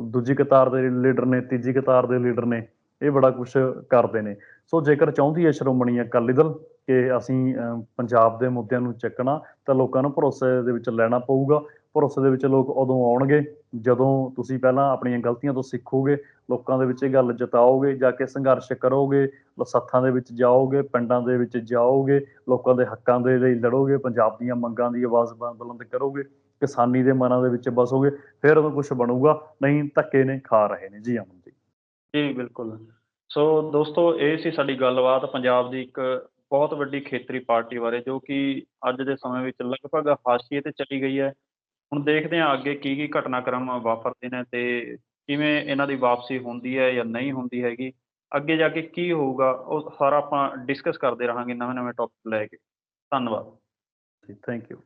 [SPEAKER 2] ਦੂਜੀ ਕਤਾਰ ਦੇ ਲੀਡਰ ਨੇ ਤੀਜੀ ਕਤਾਰ ਦੇ ਲੀਡਰ ਨੇ। ਇਹ ਬੜਾ ਕੁਝ ਕਰਦੇ ਨੇ। ਸੋ ਜੇਕਰ ਚਾਹੁੰਦੀ ਹੈ ਸ਼੍ਰੋਮਣੀ ਅਕਾਲੀ ਦਲ ਕਿ ਅਸੀਂ ਪੰਜਾਬ ਦੇ ਮੁੱਦਿਆਂ ਨੂੰ ਚੱਕਣਾ, ਤਾਂ ਲੋਕਾਂ ਨੂੰ ਭਰੋਸੇ ਦੇ ਵਿੱਚ ਲੈਣਾ ਪਊਗਾ। ਭਰੋਸੇ ਦੇ ਵਿੱਚ ਲੋਕ ਉਦੋਂ ਆਉਣਗੇ ਜਦੋਂ ਤੁਸੀਂ ਪਹਿਲਾਂ ਆਪਣੀਆਂ ਗਲਤੀਆਂ ਤੋਂ ਸਿੱਖੋਗੇ, ਲੋਕਾਂ ਦੇ ਵਿੱਚ ਇਹ ਗੱਲ ਜਤਾਓਗੇ, ਜਾ ਕੇ ਸੰਘਰਸ਼ ਕਰੋਗੇ, ਸੱਥਾਂ ਦੇ ਵਿੱਚ ਜਾਓਗੇ, ਪਿੰਡਾਂ ਦੇ ਵਿੱਚ ਜਾਓਗੇ, ਲੋਕਾਂ ਦੇ ਹੱਕਾਂ ਦੇ ਲਈ ਲੜੋਗੇ, ਪੰਜਾਬ ਦੀਆਂ ਮੰਗਾਂ ਦੀ ਆਵਾਜ਼ ਬੁਲੰਦ ਕਰੋਗੇ, ਕਿਸਾਨੀ ਦੇ ਮਨਾਂ ਦੇ ਵਿੱਚ ਬਸੋਗੇ, ਫਿਰ ਉਦੋਂ ਕੁਝ ਬਣੂਗਾ। ਨਹੀਂ, ਧੱਕੇ ਨੇ ਖਾ ਰਹੇ ਨੇ। ਜੀ ਅਮਨ ਜੀ,
[SPEAKER 1] ਬਿਲਕੁਲ। ਸੋ ਦੋਸਤੋ, ਇਹ ਸੀ ਸਾਡੀ ਗੱਲਬਾਤ ਪੰਜਾਬ ਦੀ ਇੱਕ ਬਹੁਤ ਵੱਡੀ ਖੇਤਰੀ ਪਾਰਟੀ ਬਾਰੇ, ਜੋ ਕਿ ਅੱਜ ਦੇ ਸਮੇਂ ਵਿੱਚ ਲਗਭਗ ਹਾਸ਼ੀਏ ਤੇ ਚਲੀ ਗਈ ਹੈ। ਹੁਣ ਦੇਖਦੇ ਹਾਂ ਅੱਗੇ ਕੀ ਕੀ ਘਟਨਾਕ੍ਰਮ ਵਾਪਰਦੇ ਨੇ ਤੇ ਕਿਵੇਂ ਇਹਨਾਂ ਦੀ ਵਾਪਸੀ ਹੁੰਦੀ ਹੈ ਜਾਂ ਨਹੀਂ ਹੁੰਦੀ ਹੈਗੀ। ਅੱਗੇ ਜਾ ਕੇ ਕੀ ਹੋਊਗਾ, ਉਹ ਸਾਰਾ ਆਪਾਂ ਡਿਸਕਸ ਕਰਦੇ ਰਹਾਂਗੇ ਨਵੇਂ ਨਵੇਂ ਟੌਪਿਕ ਲੈ ਕੇ। ਧੰਨਵਾਦ।
[SPEAKER 2] Thank you